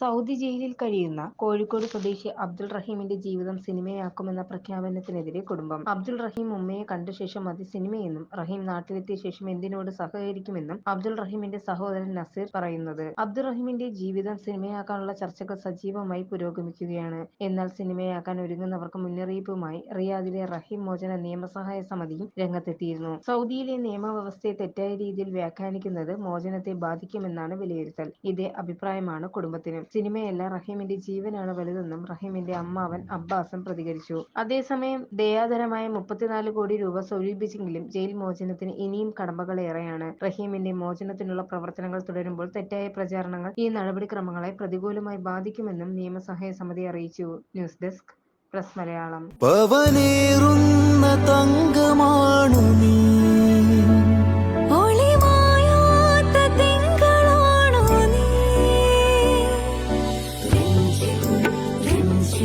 Saudi ജയിലിൽ കഴിയുന്ന കോഴിക്കോട് സ്വദേശി അബ്ദുൾ റഹീമിന്റെ ജീവിതം സിനിമയാക്കുമെന്ന പ്രഖ്യാപനത്തിനെതിരെ കുടുംബം. അബ്ദുൾ റഹീം ഉമ്മയെ കണ്ട ശേഷം മതി സിനിമയെന്നും റഹീം നാട്ടിലെത്തിയ ശേഷം എന്തിനോട് സഹകരിക്കുമെന്നും അബ്ദുൾ റഹീമിന്റെ സഹോദരൻ നസീർ പറയുന്നത്. അബ്ദുൾ റഹീമിന്റെ ജീവിതം സിനിമയാക്കാനുള്ള ചർച്ചകൾ സജീവമായി പുരോഗമിക്കുകയാണ്. എന്നാൽ സിനിമയാക്കാൻ ഒരുങ്ങുന്നവർക്ക് മുന്നറിയിപ്പുമായി റിയാദിലെ റഹീം മോചന നിയമസഹായ സമിതിയും രംഗത്തെത്തിയിരുന്നു. സൗദിയിലെ നിയമവ്യവസ്ഥയെ തെറ്റായ രീതിയിൽ വ്യാഖ്യാനിക്കുന്നത് മോചനത്തെ ബാധിക്കുമെന്നാണ് വിലയിരുത്തൽ. ഇതേ അഭിപ്രായമാണ് കുടുംബത്തിനും. സിനിമയല്ല. റഹീമിന്റെ ജീവനാണ് വലുതെന്നും റഹീമിന്റെ അമ്മാവൻ അബ്ബാസും പ്രതികരിച്ചു. അതേസമയം ദയാധരമായ മുപ്പത്തിനാല് കോടി രൂപ സ്വരൂപിച്ചെങ്കിലും ജയിൽ മോചനത്തിന് ഇനിയും കടമ്പകളേറെയാണ് റഹീമിന്റെ മോചനത്തിനുള്ള പ്രവർത്തനങ്ങൾ തുടരുമ്പോൾ തെറ്റായ പ്രചാരണങ്ങൾ ഈ നടപടിക്രമങ്ങളെ പ്രതികൂലമായി ബാധിക്കുമെന്നും നിയമസഹായ സമിതി അറിയിച്ചു. News desk press Malayalam.